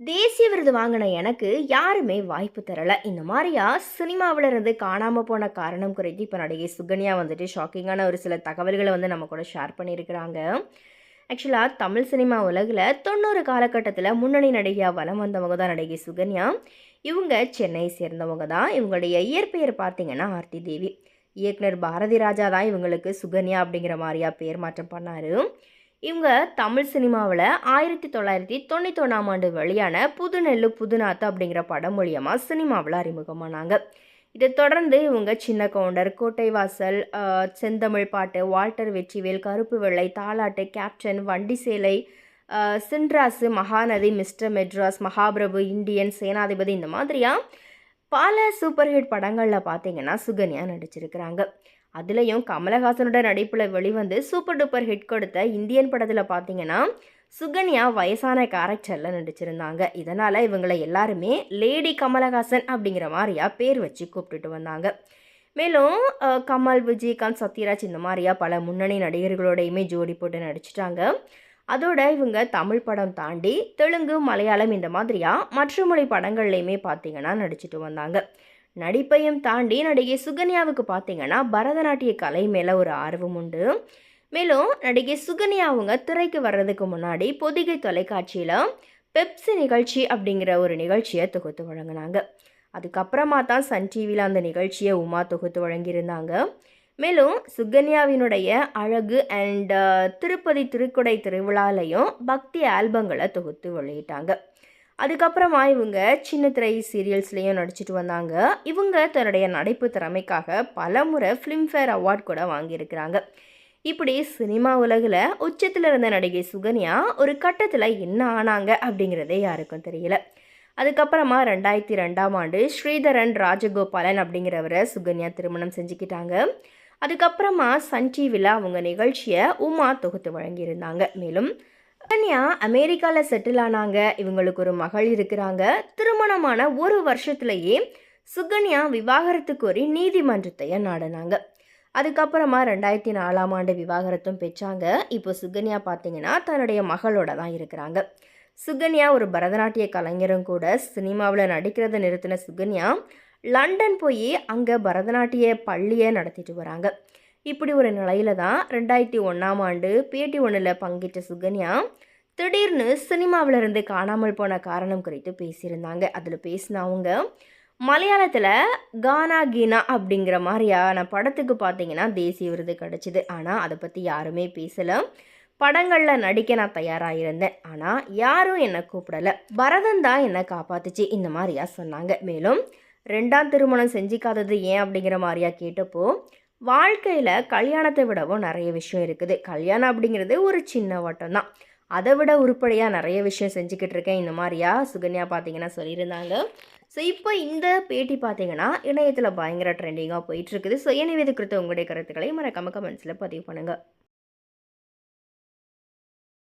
தேசிய விருது வாங்கின எனக்கு யாருமே வாய்ப்பு தரலை. இந்த மாதிரியா சினிமாவில் இருந்து காணாமல் போன காரணம் குறித்து இப்போ நடிகை சுகன்யா வந்துட்டு ஷாக்கிங்கான ஒரு சில தகவல்களை வந்து நம்ம கூட ஷேர் பண்ணியிருக்கிறாங்க. ஆக்சுவலாக தமிழ் சினிமா உலகில் தொண்ணூறு காலகட்டத்தில் முன்னணி நடிகையாக வலம் வந்தவங்க தான் நடிகை சுகன்யா. இவங்க சென்னை சேர்ந்தவங்க தான். இவங்களுடைய இயற்பெயர் பார்த்தீங்கன்னா ஆர்த்தி தேவி. இயக்குனர் பாரதி ராஜா தான் இவங்களுக்கு சுகன்யா அப்படிங்கிற மாதிரியா பேர் மாற்றம் பண்ணார். இவங்க தமிழ் சினிமாவில் ஆயிரத்தி தொள்ளாயிரத்தி தொண்ணூற்றி ஒன்றாம் ஆண்டு வெளியான புதுநெல்லு புதுநாத்து அப்படிங்கிற படம் மூலியமாக சினிமாவில் அறிமுகமானாங்க. இதை தொடர்ந்து இவங்க சின்ன கவுண்டர் கோட்டைவாசல் செந்தமிழ் பாட்டு வால்டர் வெற்றிவேல் கருப்பு வெள்ளை Thalattu captain Vandicholai Chinrasu Mahanadi mister Madras Mahaprabhu Indian Senathipathi இந்த மாதிரியா பல சூப்பர் ஹிட் படங்களில் பார்த்தீங்கன்னா சுகன்யா நடிச்சிருக்கிறாங்க. அதுலேயும் கமலஹாசனோட நடிப்பில் வெளிவந்து சூப்பர் டூப்பர் ஹிட் கொடுத்த இந்தியன் படத்தில் பார்த்தீங்கன்னா சுகன்யா வயசான கேரக்டரில் நடிச்சிருந்தாங்க. இதனால் இவங்களை எல்லாருமே லேடி கமலஹாசன் அப்படிங்கிற மாதிரியா பேர் வச்சு கூப்பிட்டுட்டு வந்தாங்க. மேலும் கமல் விஜயகாந்த் சத்யராஜ் இந்த மாதிரியா பல முன்னணி நடிகர்களோடையுமே ஜோடி போட்டு நடிச்சிட்டாங்க. அதோட இவங்க தமிழ் படம் தாண்டி தெலுங்கு மலையாளம் இந்த மாதிரியா மற்ற மொழி படங்கள்லையுமே பார்த்தீங்கன்னா நடிச்சிட்டு வந்தாங்க. நடிப்பையும் தாண்டி நடிகை சுகன்யாவுக்கு பார்த்தீங்கன்னா பரதநாட்டிய கலை மேலே ஒரு ஆர்வம் உண்டு. மேலும் நடிகை சுகன்யா அவங்க திரைக்கு வர்றதுக்கு முன்னாடி பொதிகை தொலைக்காட்சியில் பெப்சி நிகழ்ச்சி அப்படிங்கிற ஒரு நிகழ்ச்சியை தொகுத்து வழங்கினாங்க. அதுக்கப்புறமா தான் சன் டிவியில் அந்த நிகழ்ச்சியை உமா தொகுத்து வழங்கியிருந்தாங்க. மேலும் சுகன்யாவினுடைய அழகு அண்ட் uh, திருப்பதி திருக்குடை திருவிழாலையும் பக்தி ஆல்பங்களை தொகுத்து வெளியிட்டாங்க. அதுக்கப்புறமா இவங்க சின்ன திரை சீரியல்ஸ்லேயும் நடிச்சிட்டு வந்தாங்க. இவங்க தன்னுடைய நடிப்பு திறமைக்காக பல முறை ஃபிலிம்ஃபேர் அவார்ட் கூட வாங்கியிருக்கிறாங்க. இப்படி சினிமா உலகில் உச்சத்தில் இருந்த நடிகை சுகன்யா ஒரு கட்டத்தில் என்ன ஆனாங்க அப்படிங்கிறதே யாருக்கும் தெரியல. அதுக்கப்புறமா ரெண்டாயிரத்தி ரெண்டாம் ஆண்டு ஸ்ரீதரன் ராஜகோபாலன் அப்படிங்கிறவரை சுகன்யா திருமணம் செஞ்சுக்கிட்டாங்க. அதுக்கப்புறமா சன் டிவியில் அவங்க நிகழ்ச்சியை உமா தொகுத்து வழங்கியிருந்தாங்க. மேலும் சுகன்யா அமெரிக்காவில் செட்டில் ஆனாங்க. இவங்களுக்கு ஒரு மகள் இருக்கிறாங்க. திருமணமான ஒரு வருஷத்துலேயே சுகன்யா விவாகரத்து கோரி நீதிமன்றத்தையே நாடினாங்க. அதுக்கப்புறமா ரெண்டாயிரத்தி நாலாம் ஆண்டு விவாகரத்தும் பெற்றாங்க. இப்போ சுகன்யா பார்த்தீங்கன்னா தன்னுடைய மகளோட தான் இருக்கிறாங்க. சுகன்யா ஒரு பரதநாட்டிய கலைஞரும் கூட சினிமாவில் நடிக்கிறத நிறுத்தின சுகன்யா லண்டன் போய் அங்கே பரதநாட்டிய பள்ளியை நடத்திட்டு வராங்க. இப்படி ஒரு நிலையில தான் ரெண்டாயிரத்தி ஒன்றாம் ஆண்டு பேட்டி ஒன்றில் பங்கேற்ற சுகன்யா திடீர்னு சினிமாவில் இருந்து காணாமல் போன காரணம் குறித்து பேசியிருந்தாங்க. அதில் பேசினவங்க மலையாளத்தில் கானா கீனா அப்படிங்கிற மாதிரியான படத்துக்கு பார்த்தீங்கன்னா தேசிய விருது கிடச்சிது. ஆனால் அதை பற்றி யாருமே பேசலை. படங்களில் நடிக்க நான் தயாராக இருந்தேன் ஆனால் யாரும் என்னை கூப்பிடலை. பரதன் தான் என்னை காப்பாத்துச்சு. இந்த மாதிரியா சொன்னாங்க. மேலும் ரெண்டாம் திருமணம் செஞ்சிக்காதது ஏன் அப்படிங்கிற மாதிரியா கேட்டப்போ வாழ்க்கையில் கல்யாணத்தை விடவும் நிறைய விஷயம் இருக்குது. கல்யாணம் அப்படிங்கிறது ஒரு சின்ன வட்டம் தான். அதை விட உருப்படியாக நிறைய விஷயம் செஞ்சுக்கிட்டு இருக்கேன். இந்த மாதிரியா சுகன்யா பார்த்தீங்கன்னா சொல்லியிருந்தாங்க. ஸோ இப்போ இந்த பேட்டி பார்த்தீங்கன்னா இணையத்தில் பயங்கர ட்ரெண்டிங்காக போயிட்டுருக்குது ஸோ எனவே இது குறித்த உங்களுடைய கருத்துக்களை மறக்காம கமெண்ட்ஸில் பதிவு பண்ணுங்கள்